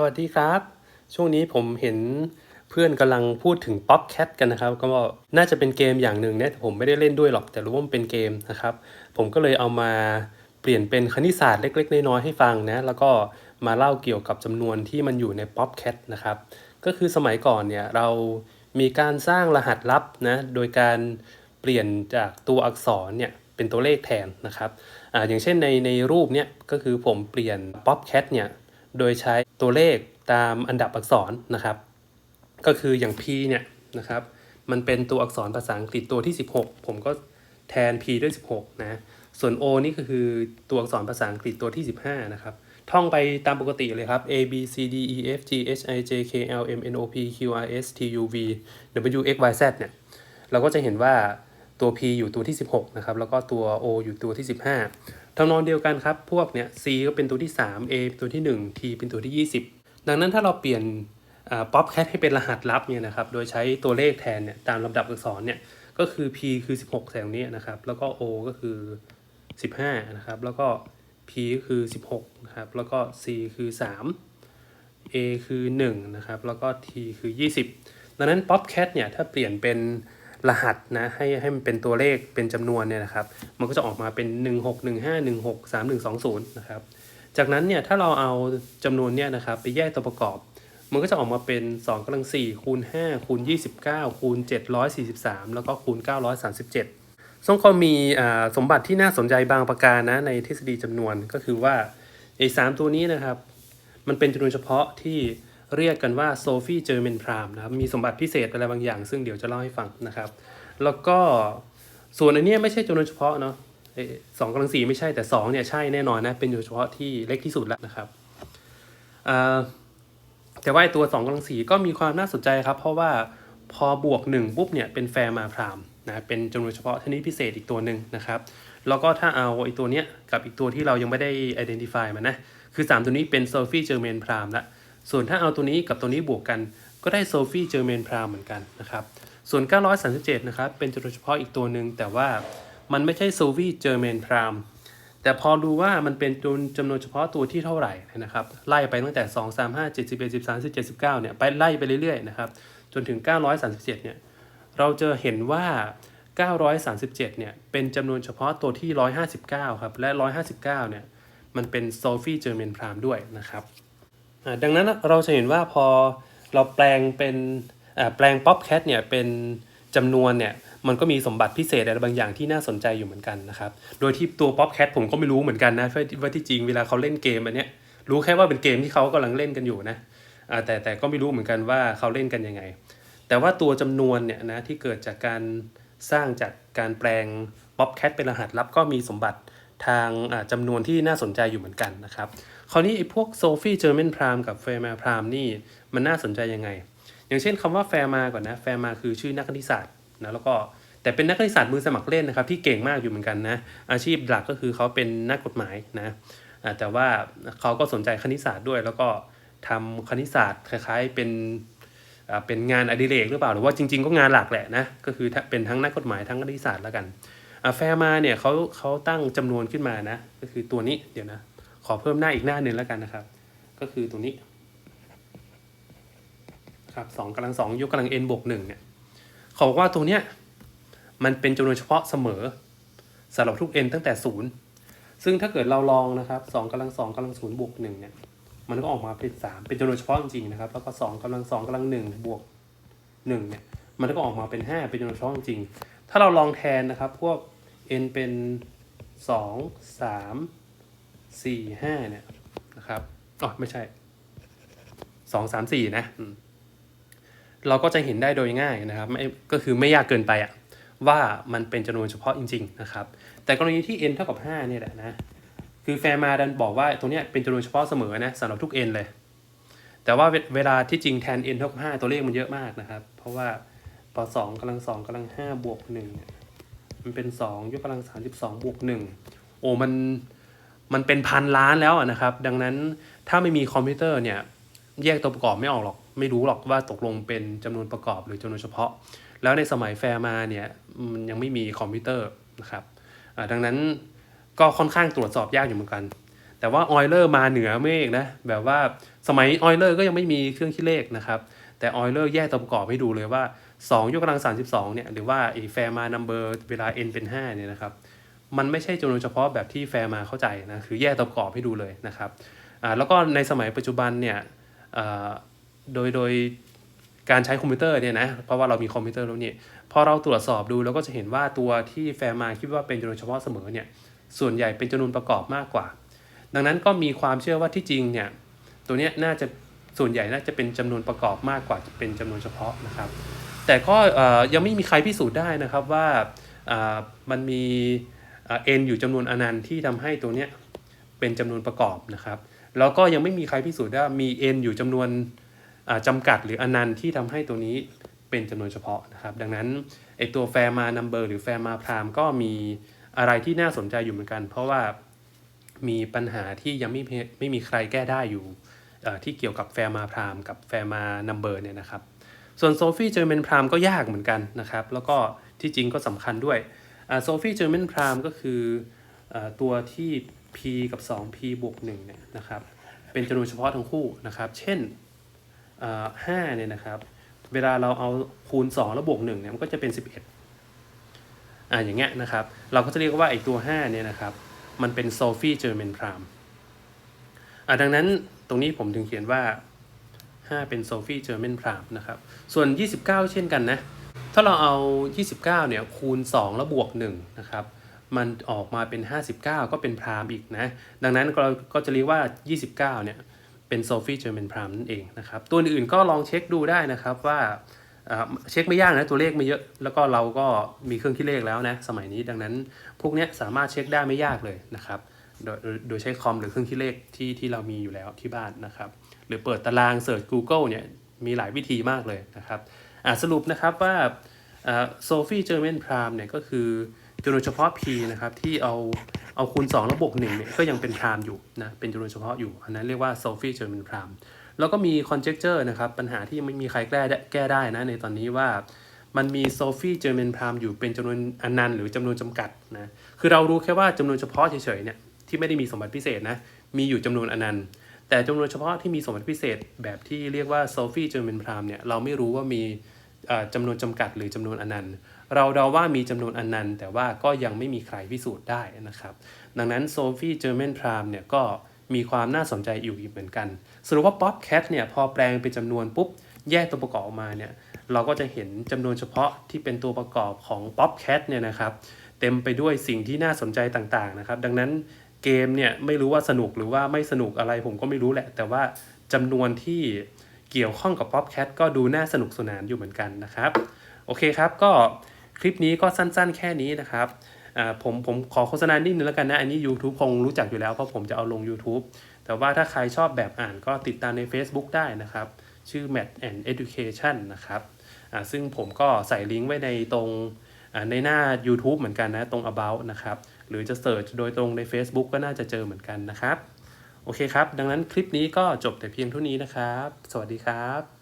สวัสดีครับ ช่วงนี้ผมเห็นเพื่อนกำลังพูดถึง Pop Cat กันนะครับ ก็น่าจะเป็นเกมอย่างหนึ่งเนะแต่ผมไม่ได้เล่นด้วยหรอกแต่รู้ว่ามันเป็นเกมนะครับ ผมก็เลยเอามาเปลี่ยนเป็นคณิตศาสตร์เล็กๆ น้อยๆให้ฟังนะแล้วก็มาเล่าเกี่ยวกับจำนวนที่มันอยู่ใน Pop Cat นะครับ ก็คือสมัยก่อนเนี่ยเรามีการสร้างรหัสลับนะโดยการเปลี่ยนจากตัวอักษรเนี่ยเป็นตัวเลขแทนนะครับอาอย่างเช่นในในรูปเนี่ยก็คือผมเปลี่ยน Pop Cat เนี่ยโดยใช้ ตัวเลขตามอันดับอักษรนะครับ ก็คืออย่าง P เนี่ยนะครับ มันเป็นตัวอักษรภาษาอังกฤษตัวที่ 16 ผมก็แทน P ด้วย 16 นะ ส่วน O นี่ก็คือตัวอักษรภาษาอังกฤษตัวที่ 15 นะครับ ท่องไปตามปกติเลยครับ A B C D E F G H I J K L M N O P Q R S T U V W X Y Z เนี่ย เราก็จะเห็นว่าตัว P อยู่ตัวที่ 16 นะครับ แล้วก็ตัว O อยู่ตัวที่ 15 ทำนองเดียวกันครับ พวกเนี่ย C ก็เป็นตัวที่ 3 A เป็นตัวที่ 1 T เป็นตัวที่ 20 ดังนั้นถ้าเราเปลี่ยนป๊อปแคทให้เป็นรหัสลับเนี่ยนะครับ โดยใช้ตัวเลขแทนเนี่ยตามลำดับอักษรเนี่ยก็คือ P คือ 16แสงนี้นะครับ แล้วก็ O ก็คือ 15 นะครับ แล้วก็ P ก็คือ 16 นะครับ แล้วก็ C คือ 3 A คือ 1 นะครับ แล้วก็ T คือ 20 ดังนั้น Popcat เนี่ย ถ้าเปลี่ยนเป็น รหัสนะให้ให้มันเป็นตัวเลขเป็นจำนวนเนี่ยนะครับ มันก็จะออกมาเป็น 1615163120 นะครับ จากนั้นเนี่ยถ้าเราเอาจำนวนเนี่ยนะครับไปแยกตัวประกอบ มันก็จะออกมาเป็น2กำลัง4คูณ5คูณ29คูณ743 แล้วก็คูณ 937ซึ่งก็มีสมบัติที่น่าสนใจบางประการนะในทฤษฎีจำนวนก็คือว่าไอ้สามตัวนี้นะครับ มันเป็นจำนวนเฉพาะที่ เรียกกันว่าโซฟีเจอร์เมนพรามนะครับมีสมบัติพิเศษอะไรบางอย่าง ซึ่งเดี๋ยวจะเล่าให้ฟังนะครับ แล้วก็ส่วนอันนี้ไม่ใช่จำนวนเฉพาะเนาะสองกำลังสี่ไม่ใช่แต่สองเนี่ยใช่แน่นอนนะเป็นจำนวนเฉพาะที่เล็กที่สุดแล้วนะครับแต่ว่าตัว2กำลังสี่ก็มีความน่าสนใจครับ เพราะว่าพอบวก1ปุ๊บเนี่ยเป็นแฟร์มาพรามนะเป็นจำนวนเฉพาะชนิดพิเศษอีกตัวหนึ่งนะครับแล้วก็ถ้าเอาไอ้ตัวเนี้ยกับอีกตัวที่เรายังไม่ได้ identify มันนะคือ 3 ตัวนี้เป็นโซฟีเจอร์เมนพรามละ ส่วนถ้าเอาตัวนี้กับตัวนี้บวกกัน ก็ได้โซฟีเจอร์เมนพรามเหมือนกันนะครับ ส่วน 937 นะครับ เป็นจำนวนเฉพาะอีกตัวหนึ่งแต่ว่ามันไม่ใช่โซฟีเจอร์เมนพรามแต่พอดูว่ามันเป็นจำนวนเฉพาะตัวที่เท่าไหร่นะครับ ไล่ไปตั้งแต่ 2 3 5 7 1 13 17 19เนี่ยไปไล่ไปเรื่อยๆนะครับจนถึง 937 เนี่ย เราจะเห็นว่า 937 เนี่ย เป็นจำนวนเฉพาะตัวที่ 159 ครับ และ 159 เนี่ย มันเป็นโซฟีเจอร์เมนพรามด้วยนะครับ ดังนั้นเราจะเห็นว่าพอเราแปลงเป็นแปลงป๊อปแคทเนี่ยเป็นจำนวนเนี่ยมันก็มีสมบัติพิเศษอะไรบางอย่างที่น่าสนใจอยู่เหมือนกันนะครับ โดยที่ตัวป๊อปแคทผมก็ไม่รู้เหมือนกันนะว่าที่จริงเวลาเขาเล่นเกมอันเนี้ยรู้แค่ว่าเป็นเกมที่เขากำลังเล่นกันอยู่นะแต่แต่ก็ไม่รู้เหมือนกันว่าเขาเล่นกันยังไง แต่ว่าตัวจำนวนเนี่ยนะที่เกิดจากการสร้างจากการแปลงป๊อปแคทเป็นรหัสลับก็มีสมบัติ ทางจำนวนที่น่าสนใจอยู่เหมือนกันนะครับ คราวนี้ไอ้พวกโซฟีเจอร์เมนพรามกับเฟร์มาพรามนี่มันน่าสนใจยังไง อย่างเช่นคำว่าแฟร์มาก่อนนะแฟร์มาคือชื่อนักคณิตศาสตร์นะแล้วก็แต่เป็นนักคณิตศาสตร์มือสมัครเล่นนะครับที่เก่งมากอยู่เหมือนกันนะอาชีพหลักก็คือเขาเป็นนักกฎหมายนะแต่ว่าเขาก็สนใจคณิตศาสตร์ด้วย แล้วก็ทำคณิตศาสตร์คล้ายๆเป็นเป็นงานอดิเรกหรือเปล่าหรือว่าจริง ๆ ก็งานหลักแหละนะก็คือเป็นทั้งนักกฎหมายทั้งคณิตศาสตร์แล้วกัน แฟร์มาเนี่ยเขาเขาตั้งจำนวนขึ้นมานะ ก็คือตัวนี้เดี๋ยวนะ ขอเพิ่มหน้าอีกหน้าหนึ่งแล้วกันนะครับ ก็คือตัวนี้ครับสองกำลังสองยกกำลัง n บวกหนึ่งเนี่ยเขาบอกว่าตัวเนี้ยมันเป็นจำนวนเฉพาะเสมอสำหรับทุก n ตั้งแต่ศูนย์ซึ่งถ้าเกิดเราลองนะครับสองกำลังสองกำลังศูนย์บวกหนึ่งเนี่ยมันก็ออกมาเป็นสามเป็นจำนวนเฉพาะจริงๆนะครับ แล้วก็สองกำลังสองกำลังหนึ่งบวกหนึ่งเนี่ยมันก็ออกมาเป็นห้าเป็นจำนวนเฉพาะจริงถ้าเราลองแทนนะครับ พวก n เป็นสองสามสี่ห้าเนี่ยนะครับอ๋อไม่ใช่สองสามสี่นะ เราก็จะเห็นได้โดยง่ายนะครับไม่ก็คือไม่ยากเกินไปอะว่ามันเป็นจำนวนเฉพาะจริง ๆ นะครับ แต่กรณีที่ n เท่ากับ 5 เนี่ยแหละนะ คือแฟร์มาดันบอกว่าตรงนี้เป็นจำนวนเฉพาะเสมอนะสำหรับทุก n เลย แต่ว่าเวลาที่จริงแทน n เท่ากับ 5 ตัวเลขมันเยอะมากนะครับ เพราะว่าพอ2กำลัง2กำลัง5บวก1เนี่ย มันเป็น2ยกกำลัง32บวก1โอ้มันมันเป็นพันล้านแล้วนะครับ ดังนั้นถ้าไม่มีคอมพิวเตอร์เนี่ยแยกตัวประกอบไม่ออกหรอก ไม่รู้หรอกว่าตกลงเป็นจำนวนประกอบหรือจำนวนเฉพาะ แล้วในสมัยแฟร์มาเนี่ยมันยังไม่มีคอมพิวเตอร์นะครับดังนั้นก็ค่อนข้างตรวจสอบยากอยู่เหมือนกัน แต่ว่าออยเลอร์มาเหนือเมฆนะแบบว่าสมัยออยเลอร์ก็ยังไม่มีเครื่องคิดเลขนะครับ แต่ออยเลอร์แยกตัวประกอบให้ดูเลยว่า 2 ยกกำลัง 32 เนี่ย หรือว่าไอ้แฟร์มานัมเบอร์เวลา n เป็น 5 เนี่ยนะครับ มันไม่ใช่จำนวนเฉพาะแบบที่แฟร์มาเข้าใจนะ คือแยกตัวประกอบให้ดูเลยนะครับอ่าแล้วก็ในสมัยปัจจุบันเนี่ยอ่าโดยโดยการใช้คอมพิวเตอร์เนี่ยนะ เพราะว่าเรามีคอมพิวเตอร์แล้วเนี่ยพอเราตรวจสอบดูเราก็จะเห็นว่าตัวที่แฟร์มาคิดว่าเป็นจำนวนเฉพาะเสมอเนี่ย ส่วนใหญ่เป็นจำนวนประกอบมากกว่า ดังนั้นก็มีความเชื่อว่าที่จริงเนี่ย ตัวเนี้ยน่าจะ ส่วนใหญ่น่าจะเป็นจำนวนประกอบมากกว่าจะเป็นจำนวนเฉพาะนะครับ แต่ก็ยังไม่มีใครพิสูจน์ได้นะครับว่ามันมีเอ็นอยู่จำนวนอนันต์ที่ทำให้ตัวเนี้ยเป็นจำนวนประกอบนะครับแล้วก็ยังไม่มีใครพิสูจน์ได้ว่ามี n อยู่จำนวนอ่าจำกัดหรืออนันต์ที่ทำให้ตัวนี้เป็นจำนวนเฉพาะนะครับ ดังนั้นไอตัวแฟร์มานัมเบอร์หรือแฟร์มาพรามก็มีอะไรที่น่าสนใจอยู่เหมือนกัน เพราะว่ามีปัญหาที่ยังไม่ไม่มีใครแก้ได้อยู่ ที่เกี่ยวกับแฟร์มาพรามกับแฟร์มานัมเบอร์เนี่ยนะครับ ส่วนโซฟีเจอร์เมนพรามก็ยากเหมือนกันนะครับ แล้วก็ที่จริงก็สำคัญด้วยโซฟีเจอร์เมนพรามก็คืออตัวที่ p กับ 2p บวก1เนี่ยนะครับ เป็นจำนวนเฉพาะทั้งคู่นะครับ เช่นอ่า5เนี่ยนะครับ เวลาเราเอาคูณ 2 แล้วบวก1เนี่ยมันก็จะเป็น 11อ่าอย่างเงี้ยนะครับ เราก็จะเรียกว่าไอ้ตัว 5 เนี่ยนะครับ มันเป็นโซฟีเจอร์เมนพรามอ่าดังนั้น ตรงนี้ผมถึงเขียนว่า 5 เป็นโซฟีเจอร์เมนพรามนะครับ ส่วน 29 เช่นกันนะ ถ้าเราเอา 29 เนี่ยคูณ 2 แล้วบวก 1 นะครับ มันออกมาเป็น 59 ก็เป็นพรามอีกนะ ดังนั้นเราก็จะเรียกว่า 29 เนี่ยเป็นโซฟีเจอร์เมนพรามนั่นเองนะครับ ตัวอื่นก็ลองเช็คดูได้นะครับว่าเช็คไม่ยากนะตัวเลขไม่เยอะแล้วก็เราก็มีเครื่องคิดเลขแล้วนะสมัยนี้ดังนั้นพวกนี้สามารถเช็คได้ไม่ยากเลยนะครับ โดยโดยใช้คอมหรือเครื่องคิดเลขที่ที่เรามีอยู่แล้วที่บ้านนะครับ หรือเปิดตารางเสิร์ช Google เนี่ยมีหลายวิธีมากเลยนะครับสรุปนะครับว่าโซฟีเจอร์เมนพรามเนี่ยก็คือจำนวนเฉพาะ p นะครับที่เอาเอาคูณ2แล้วบวก1เนี่ยก็ยังเป็นพรามอยู่นะเป็นจำนวนเฉพาะอยู่ อันนั้นเรียกว่าโซฟีเจอร์เมนพรามแล้วก็มี conjecture นะครับปัญหาที่ไม่มีใครแก้ได้แก้ได้นะในตอนนี้ว่ามันมีโซฟีเจอร์เมนพรามอยู่เป็นจำนวนอนันต์หรือจำนวนจำกัดนะคือเรารู้แค่ว่าจำนวนเฉพาะเฉยๆเนี่ย ที่ไม่ได้มีสมบัติพิเศษนะ มีอยู่จำนวนอนันต์ แต่จำนวนเฉพาะที่มีสมบัติพิเศษ แบบที่เรียกว่าโซฟีเจอร์เมนพรามเนี่ยเราไม่รู้ว่ามีเอ่อจำนวนจำกัดหรือจำนวนอนันต์ เราเดาว่ามีจำนวนอนันต์ แต่ว่าก็ยังไม่มีใครพิสูจน์ได้นะครับ ดังนั้นโซฟีเจอร์เมนพรามเนี่ยก็มีความน่าสนใจอยู่อีกเหมือนกันสรุปว่าป๊อปแคทเนี่ยพอแปลงเป็นจำนวนปุ๊บแยกตัวประกอบออกมาเนี่ยเราก็จะเห็นจำนวนเฉพาะที่เป็นตัวประกอบของป๊อปแคทเนี่ยนะครับ เต็มไปด้วยสิ่งที่น่าสนใจต่างๆนะครับ ดังนั้น เกมเนี่ยไม่รู้ว่าสนุกหรือว่าไม่สนุกอะไรผมก็ไม่รู้แหละ แต่ว่าจำนวนที่เกี่ยวข้องกับ Popcat ก็ดูน่าสนุกสนานอยู่เหมือนกันนะครับ โอเคครับก็คลิปนี้ก็สั้นๆ แค่นี้นะครับผมผมขอโฆษณานิดนึงแล้วกันนะ อันนี้ YouTube คงรู้จักอยู่แล้ว เพราะผมจะเอาลง YouTube แต่ว่าถ้าใครชอบแบบอ่านก็ติดตามใน Facebook ได้นะครับ ชื่อ Math and Education นะครับซึ่งผมก็ใส่ลิงก์ไว้ในตรงในหน้า YouTube เหมือนกันนะ ตรง about นะครับ หรือจะเสิร์ชโดยตรงใน Facebook ก็น่าจะเจอเหมือนกันนะครับ โอเคครับ ดังนั้นคลิปนี้ก็จบแต่เพียงเท่านี้นะครับ สวัสดีครับ